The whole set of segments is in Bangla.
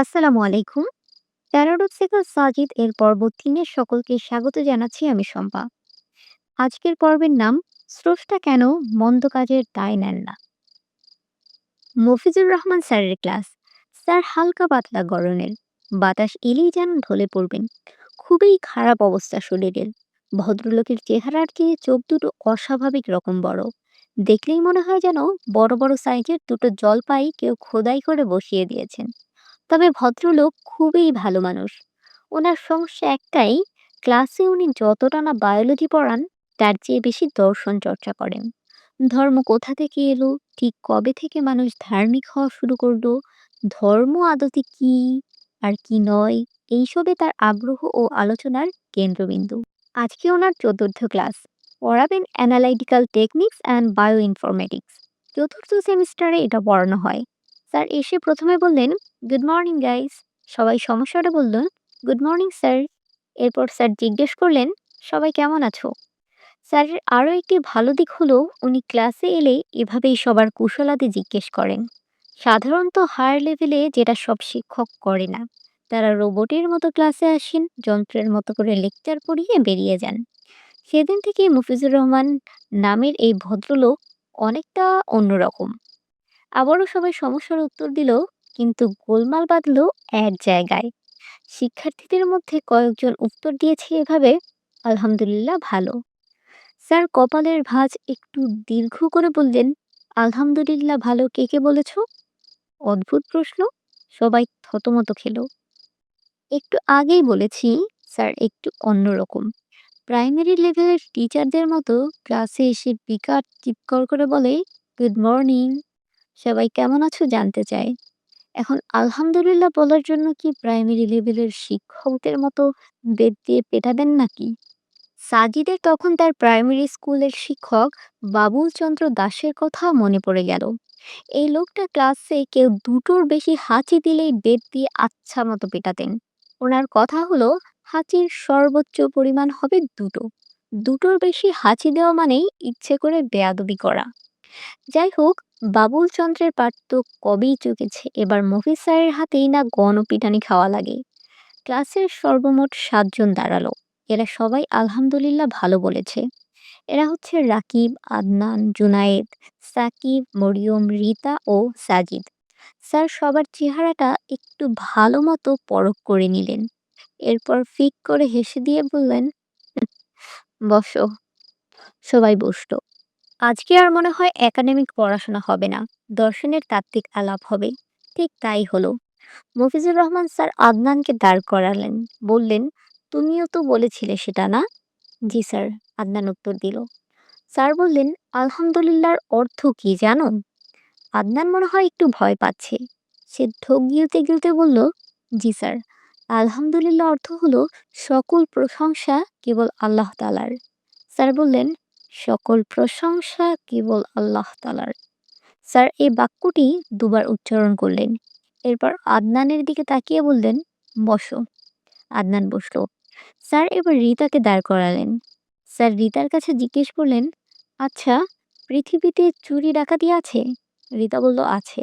আসসালামু আলাইকুম। প্যারাডক্সিক্যাল সাজিদ এর পর্ব তিনের সকলকে স্বাগত জানাচ্ছি আমি শম্পা। আজকের পর্বের নাম, স্রষ্টা কেন মন্দ কাজের দায় নেন না? মফিজুর রহমান স্যারের ক্লাস, স্যার হালকা পাতলা গরনের, বাতাস এলেই যেন ঢলে পড়বেন, খুবই খারাপ অবস্থা শরীরের, ভদ্রলোকের চেহারার চেয়ে চোখ দুটো অস্বাভাবিক রকম বড়, দেখলেই মনে হয় যেন বড় বড় সাইজের দুটো জলপাই কেউ খোদাই করে বসিয়ে দিয়েছেন। তবে ভদ্রলোক খুবই ভালো মানুষ। ওনার সমস্যা একটাই, ক্লাসে উনি যতটা না বায়োলজি পড়ান, তার চেয়ে বেশি দর্শন চর্চা করেন। ধর্ম কোথা থেকে এলো, ঠিক কবে থেকে মানুষ ধার্মিক হওয়া শুরু করল, ধর্ম আদতে কি আর কি নয়, এইসবে তার আগ্রহ ও আলোচনার কেন্দ্রবিন্দু। আজকে ওনার চতুর্থ ক্লাস। পড়াবেন analytical techniques and bioinformatics চতুর্থ সেমিস্টারে এটা পড়ানো হয়। স্যার এসে প্রথমে বললেন গুড মর্নিং গাইস সবাই সমস্যাটা বলল গুড মর্নিং স্যার এরপর স্যার জিজ্ঞেস করলেন, সবাই কেমন আছো? স্যারের আরও একটি ভালো দিক হলো, উনি ক্লাসে এলে এভাবেই সবার কুশলাদি জিজ্ঞেস করেন। সাধারণত হায়ার লেভেলে যেটা সব শিক্ষক করে না। তারা রোবটের মতো ক্লাসে আসেন, যন্ত্রের মতো করে লেকচার পড়িয়ে বেরিয়ে যান। সেদিন থেকে মুফিজুর রহমান নামের এই ভদ্রলোক অনেকটা অন্যরকম। আবারও সবাই সমস্যার উত্তর দিল কিন্তু গোলমাল বাঁধলো এক জায়গায়। শিক্ষার্থীদের মধ্যে কয়েকজন উত্তর দিয়েছে এভাবে, আলহামদুলিল্লাহ, ভালো। স্যার কপালের ভাঁজ একটু দীর্ঘ করে বললেন, আলহামদুলিল্লাহ, ভালো। কে কে বলেছ? অদ্ভুত প্রশ্ন। সবাই থতমত খেলো। একটু আগেই বলেছি, স্যার, একটু অন্যরকম। প্রাইমারি লেভেলের টিচারদের মতো ক্লাসে এসে বিকাট চিৎকার করে বলে, গুড মর্নিং। সবাই কেমন আছো জানতে চায়? এখন আলহামদুলিল্লাহ বলার জন্য কি প্রাইমারি লেভেলের শিক্ষকদের মতো বেদ দিয়ে পেটাবেন নাকি? সাজিদের তখন তার প্রাইমারি স্কুলের শিক্ষক বাবুল চন্দ্র দাসের কথা মনে পড়ে গেল। এই লোকটা ক্লাসে কেউ দুটোর বেশি হাঁচি দিলেই বেদ দিয়ে আচ্ছা মতো পেটাতেন। ওনার কথা হলো, হাঁচির সর্বোচ্চ পরিমাণ হবে দুটো। দুটোর বেশি হাঁচি দেওয়া মানেই ইচ্ছে করে বেয়াদবি করা। যাই হোক বাবুল চন্দ্রের পাঠ তো কবেই চুকেছে। এবার মফিজ স্যারের হাতেই না গণপিটানি খাওয়া লাগে। ক্লাসের সর্বমোট সাতজন দাঁড়াল। এরা সবাই আলহামদুলিল্লাহ ভালো বলেছে। এরা হচ্ছে রাকিব, আদনান, জুনায়েদ, সাকিব, মরিয়ম, রিতা ও সাজিদ। স্যার সবার চেহারাটা একটু ভালো মতো পরখ করে নিলেন। এরপর ফিক করে হেসে দিয়ে বললেন বসো। সবাই বসল। আজকে আর মনে হয় একাডেমিক পড়াশোনা হবে না। দর্শনের তাত্ত্বিক আলাপ হবে। ঠিক তাই হলো। মফিজুর রহমান স্যার আদনানকে দাঁড় করালেন। বললেন, তুমিও তো বলেছিলে সেটা না? জি স্যার, আদনান উত্তর দিল। স্যার বললেন, আলহামদুলিল্লাহর অর্থ কি জানো? আদনান মনে হয় একটু ভয় পাচ্ছে। সে ঢোক গিলতে গিলতে বলল, জি স্যার আলহামদুলিল্লাহ অর্থ হলো সকল প্রশংসা কেবল আল্লাহ তালার স্যার বললেন সকল প্রশংসা কেবল আল্লাহ তালার স্যার, এই বাক্যটি দুবার উচ্চারণ করলেন। এরপর আদনানের দিকে তাকিয়ে বললেন, বসো। আদনান বসল। স্যার, এবার রিতাকে দাঁড় করালেন। স্যার, রিতার কাছে জিজ্ঞেস করলেন আচ্ছা পৃথিবীতে চুরি ডাকাতি আছে? রিতা বলল, আছে।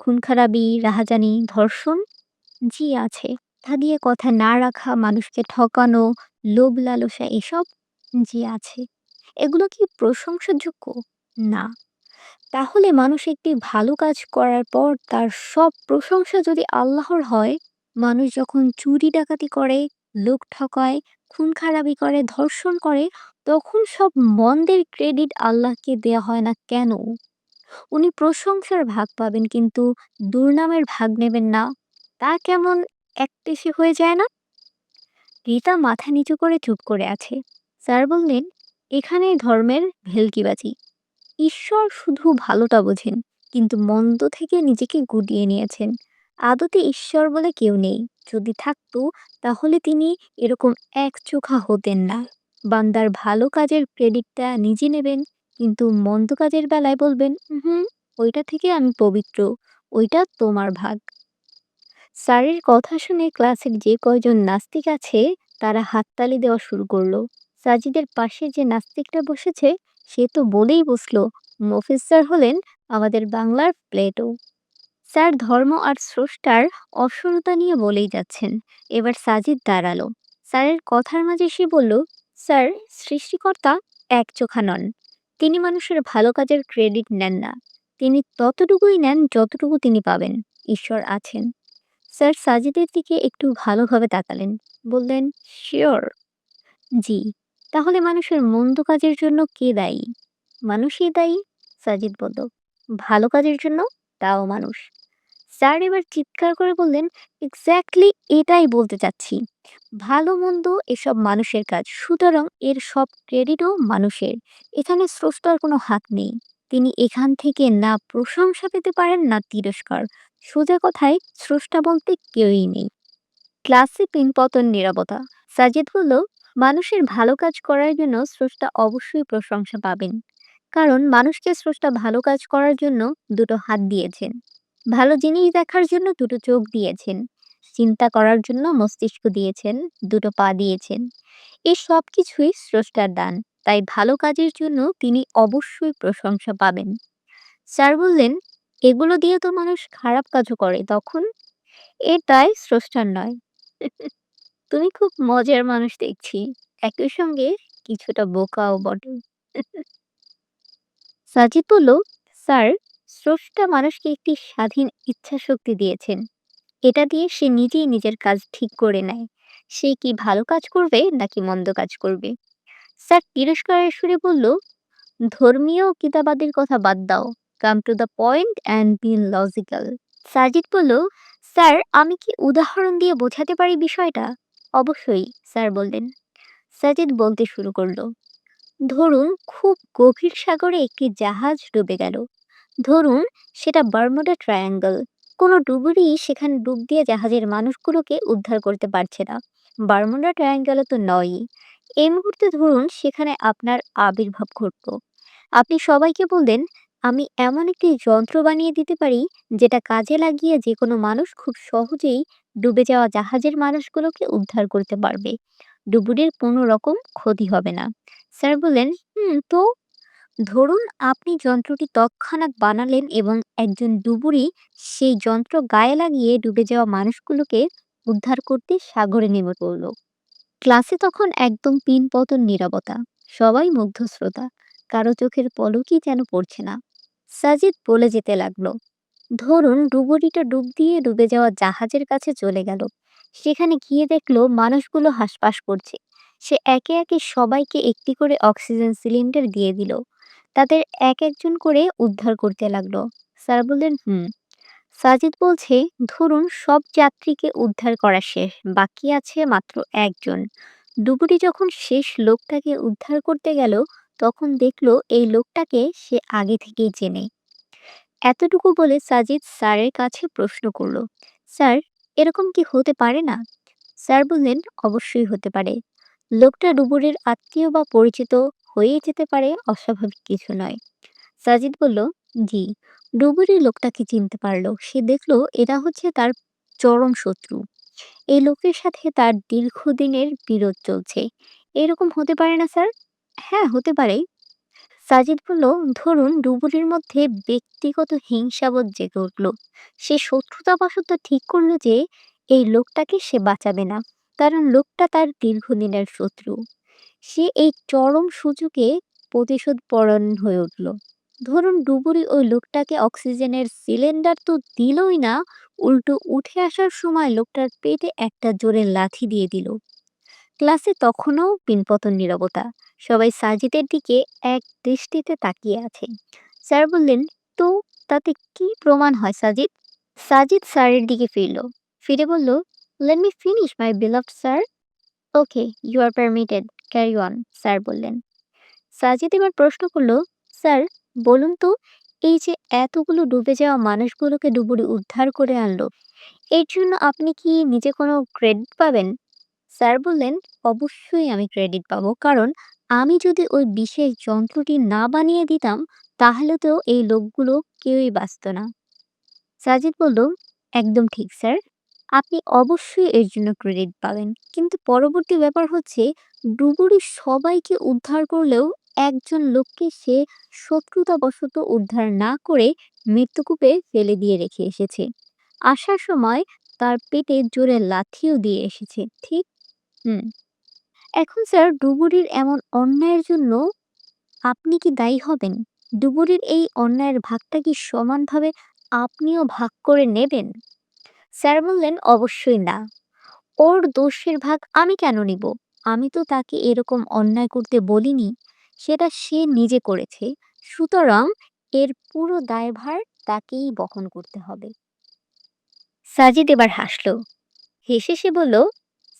খুন খারাপি রাহাজানি, ধর্ষণ? জি, আছে। কথা দিয়ে কথা না রাখা, মানুষকে ঠকানো, লোভ লালসা, এসব? জি, আছে। এগুলো কি প্রশংসাযোগ্য? না। তাহলে মানুষ একটি ভালো কাজ করার পর তার সব প্রশংসা যদি আল্লাহর হয়, মানুষ যখন চুরি ডাকাতি করে, লোক ঠকায়, খুন খারাপি করে, ধর্ষণ করে, তখন সব মন্দের ক্রেডিট আল্লাহকে দেয়া হয় না কেন? উনি প্রশংসার ভাগ পাবেন কিন্তু দুর্নামের ভাগ নেবেন না। তা কেমন একপেশে হয়ে যায় না? রীতা মাথা নিচু করে চুপ করে আছে। স্যার বললেন এখানে ধর্মের ভেলকিবাজি। ঈশ্বর শুধু ভালোটা বোঝেন, কিন্তু মন্দ থেকে নিজেকে গুটিয়ে নিয়েছেন। আদতে ঈশ্বর বলে কেউ নেই। যদি থাকতো, তাহলে তিনি এরকম এক চোখা হতেন না। বান্দার ভালো কাজের ক্রেডিটটা নিজে নেবেন, কিন্তু মন্দ কাজের বেলায় বলবেন হুম ওইটা থেকে আমি পবিত্র, ওইটা তোমার ভাগ। স্যারের কথা শুনে ক্লাসের যে কয়জন নাস্তিক আছে, তারা হাততালি দেওয়া শুরু করল। সাজিদের পাশে যে নাস্তিকটা বসেছে, সে তো বলেই বসল মফিজ স্যার হলেন আমাদের বাংলার প্লেটো। স্যার ধর্ম আর স্রষ্টার অসরতা নিয়ে বলেই যাচ্ছেন। এবার সাজিদ দাঁড়াল। স্যারের কথার মাঝে সে বলল, স্যার, সৃষ্টিকর্তা এক চোখা নন। তিনি মানুষের ভালো কাজের ক্রেডিট নেন না। তিনি ততটুকুই নেন যতটুকু তিনি পাবেন। ঈশ্বর আছেন। স্যার সাজিদের দিকে একটু ভালোভাবে তাকালেন। বললেন, শিওর। জি। তাহলে মানুষের মন্দ কাজের জন্য কে দায়ী? মানুষই দায়ী সাজিদ বলল। ভালো কাজের জন্য তাও মানুষ। স্যার এবার চিৎকার করে বললেন এক্স্যাক্টলি এটাই বলতে চাচ্ছি। ভালো মন্দ এসব মানুষের কাজ, সুতরাং এর সব ক্রেডিটও মানুষের। এখানে স্রষ্টার কোনো হাত নেই। তিনি এখান থেকে না প্রশংসা পেতে পারেন, না তিরস্কার। সোজা কথায়, স্রষ্টা বলতে কেউই নেই। ক্লাসে পিনপতন নীরবতা। সাজিদ বলল মানুষের ভালো কাজ করার জন্য স্রষ্টা অবশ্যই প্রশংসা পাবেন। কারণ মানুষকে স্রষ্টা ভালো কাজ করার জন্য দুটো হাত দিয়েছেন। ভালো জিনিস দেখার জন্য দুটো চোখ দিয়েছেন। চিন্তা করার জন্য মস্তিষ্ক দিয়েছেন, দুটো পা দিয়েছেন। এই সব কিছুই স্রষ্টার দান, তাই ভালো কাজের জন্য তিনি অবশ্যই প্রশংসা পাবেন। স্যার বললেন, এগুলো দিয়ে তো মানুষ খারাপ কাজও করে, তখন? এটাই স্রষ্টার নয়। তুমি খুব মজার মানুষ দেখছি। একই সঙ্গে কিছুটা বোকাও বটে। সাজিদ বলল, স্যার, স্রষ্টা মানুষকে একটি স্বাধীন ইচ্ছা শক্তি দিয়েছেন। এটা দিয়ে সে নিজেই নিজের কাজ ঠিক করে নেয়। সে কি ভালো কাজ করবে নাকি মন্দ কাজ করবে? স্যার তিরস্কারের সুরে বলল, ধর্মীয় কিতাবাদের কথা বাদ দাও। Come to the point and be logical. Sajid বলল, স্যার, আমি কি উদাহরণ দিয়ে বোঝাতে পারি বিষয়টা? অবশ্যই, স্যার বললেন। সাজিদ বলতে শুরু করল, ধরুন খুব গভীর সাগরে একটি জাহাজ ডুবে গেল। ধরুন সেটা বারমুডা ট্রায়াঙ্গল। কোনো ডুবুরি সেখানে ডুব দিয়ে জাহাজের মানুষগুলোকে উদ্ধার করতে পারছে না। বারমুডা ট্রায়াঙ্গলে তো নয়ই। এই মুহূর্তে ধরুন সেখানে আপনার আবির্ভাব ঘটতো আপনি সবাইকে বললেন আমি এমন একটি যন্ত্র বানিয়ে দিতে পারি, যেটা কাজে লাগিয়ে যে কোনো মানুষ খুব সহজেই ডুবে যাওয়া জাহাজের মানুষগুলোকে উদ্ধার করতে পারবে। ডুবুরির কোনো রকম ক্ষতি হবে না। স্যার বললেন, হুম, তো? ধরুন আপনি যন্ত্রটি তৎক্ষণাৎ বানালেন এবং একজন ডুবুরি সেই যন্ত্র গায়ে লাগিয়ে ডুবে যাওয়া মানুষগুলোকে উদ্ধার করতে সাগরে নেমে পড়ল। ক্লাসে তখন একদম পিনপতন নিরবতা, সবাই মুগ্ধ শ্রোতা, কারও চোখের পলকই যেন পড়ছে না। সাজিদ বলে যেতে লাগল। ধরুন ডুবুরিটা ডুব দিয়ে ডুবে যাওয়া জাহাজের কাছে চলে গেল। সেখানে গিয়ে দেখল মানুষগুলো হাঁসফাঁস করছে। সে একে একে সবাইকে একটি করে অক্সিজেন সিলিন্ডার দিয়ে দিল। তাদের এক একজন করে উদ্ধার করতে লাগল। স্যার বললেন, হুম। সাজিদ বলছে, ধরুন সব যাত্রীকে উদ্ধার করা শেষ, বাকি আছে মাত্র একজন। ডুবুরি যখন শেষ, লোকটাকে উদ্ধার করতে গেল তখন দেখল এই লোকটাকে সে আগে থেকেই চেনে। এতটুকু বলে সাজিদ স্যারের কাছে প্রশ্ন করল, স্যার, এরকম কি হতে পারে না? স্যার বললেন, অবশ্যই হতে পারে। লোকটা ডুবুরের আত্মীয় বা পরিচিত হয়েই যেতে পারে, অস্বাভাবিক কিছু নয়। সাজিদ বলল, জি ডুবুরি লোকটাকে চিনতে পারল। সে দেখল এরা হচ্ছে তার চরম শত্রু। এই লোকের সাথে তার দীর্ঘদিনের বিরোধ চলছে। এরকম হতে পারে না, স্যার? হ্যাঁ হতে পারে। সাজিদ বলল, ধরুন ডুবুরির মধ্যে ব্যক্তিগত হিংসাবোধ জেগে উঠল। সে শত্রুতাবশত ঠিক করল যে, এই লোকটাকে সে বাঁচাবে না, কারণ লোকটা তার দীর্ঘদিনের শত্রু। সে এই চরম সুযোগে প্রতিশোধ পরায়ণ হয়ে উঠল। ধরুন ডুবুরি ওই লোকটাকে অক্সিজেনের সিলিন্ডার তো দিলই না, উল্টো উঠে আসার সময় লোকটার পেটে একটা জোরে লাথি দিয়ে দিল। ক্লাসে তখনও পিনপতন নীরবতা। সবাই সাজিদের দিকে এক দৃষ্টিতে তাকিয়ে আছে। স্যার বললেন, তো তাতে কি প্রমাণ হয় সাজিদ? সাজিদ স্যারের দিকে ফিরল। ফিরে বলল let me finish my beloved sir okay you are permitted carry on sir বললেন। সাজিদ এবার প্রশ্ন করল, স্যার, বলুন তো, এই যে এতগুলো ডুবে যাওয়া মানুষগুলোকে ডুবুরি উদ্ধার করে আনলো, এর জন্য আপনি কি নিজে কোনো ক্রেডিট পাবেন? স্যার বললেন, অবশ্যই আমি ক্রেডিট পাবো, কারণ আমি যদি ওই বিশেষ যন্ত্রটি না বানিয়ে দিতাম, তাহলে তো এই লোকগুলো কেউই বাঁচত না। সাজিদ বলল, একদম ঠিক, স্যার। আপনি অবশ্যই এর জন্য ক্রেডিট পাবেন। কিন্তু পরবর্তী ব্যাপার হচ্ছে, ডুবুরি সবাইকে উদ্ধার করলেও একজন লোককে সে শত্রুতাবশত উদ্ধার না করে মৃত্যুকূপে ফেলে দিয়ে রেখে এসেছে। আসার সময় তার পেটে জোরে লাথিও দিয়ে এসেছে, ঠিক? হুম। এখন স্যার ডুবুরির এমন অন্যায়ের জন্য আপনি কি দায়ী হবেন? ডুবুরির এই অন্যায়ের ভাগটা কি সমানভাবে আপনিও ভাগ করে নেবেন? স্যার বললেন, অবশ্যই না। ওর দোষের ভাগ আমি কেন নিব? আমি তো তাকে এরকম অন্যায় করতে বলিনি। সেটা সে নিজে করেছে। সুতরাং এর পুরো দায়ভার তাকেই বহন করতে হবে। সাজিদ এবার হাসলো। হেসে সে বলল,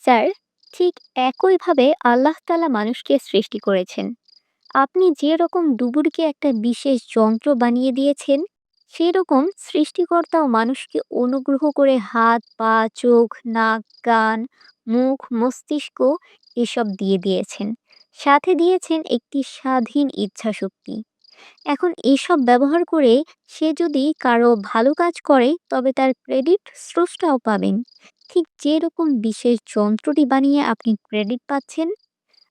স্যার ঠিক একইভাবে আল্লাহ তালা মানুষকে সৃষ্টি করেছেন। আপনি যে রকম ডুবুরকে একটা বিশেষ যন্ত্র বানিয়ে দিয়েছেন, সেরকম সৃষ্টিকর্তাও মানুষকে অনুগ্রহ করে হাত, পা, চোখ, নাক, কান, মুখ, মস্তিষ্ক এসব দিয়ে দিয়েছেন। সাথে দিয়েছেন একটি স্বাধীন ইচ্ছা শক্তি এখন এসব ব্যবহার করে সে যদি কারও ভালো কাজ করে, তবে তার ক্রেডিট স্রষ্টাও পাবেন। ঠিক যেরকম বিশেষ যন্ত্রটি বানিয়ে আপনি ক্রেডিট পাচ্ছেন।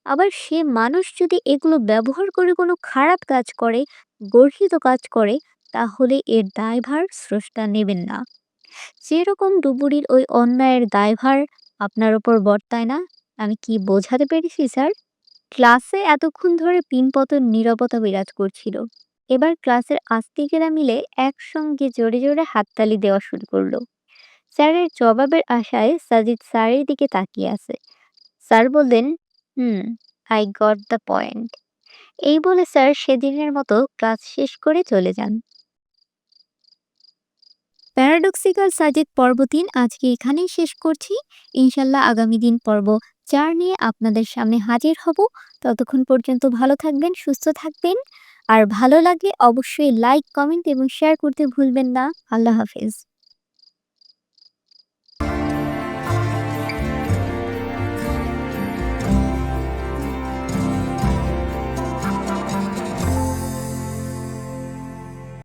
আবার সে মানুষ যদি এগুলো ব্যবহার করে কোনো খারাপ কাজ করে, গর্হিত কাজ করে, তাহলে এর দায়ভার স্রষ্টা নেবেন না। যেরকম ডুবুরির ওই অন্যায়ের দায়ভার আপনার ওপর বর্তায় না, আমি কি বোঝাতে পেরেছি, স্যার? ক্লাসে এতক্ষণ ধরে পিনপতন নীরবতা বিরাজ করছিল। এবার ক্লাসের আস্তিকেরা মিলে একসঙ্গে জোরে জোরে হাততালি দেওয়া শুরু করল। স্যারের জবাবের আশায় সাজিদ স্যারের দিকে তাকিয়ে আছে। স্যার বললেন, hmm I got the point এই বলে স্যার সেদিনের মতো ক্লাস শেষ করে চলে যান। প্যারাডক্সিক্যাল সাজিদ পর্ব তিন আজকে এখানেই শেষ করছি। ইনশাল্লাহ আগামী দিন পর্ব চার নিয়ে আপনাদের সামনে হাজির হব। ততক্ষণ পর্যন্ত ভালো থাকবেন, সুস্থ থাকবেন। আর ভালো লাগলে অবশ্যই লাইক কমেন্ট এবং শেয়ার করতে ভুলবেন না। আল্লাহ হাফেজ।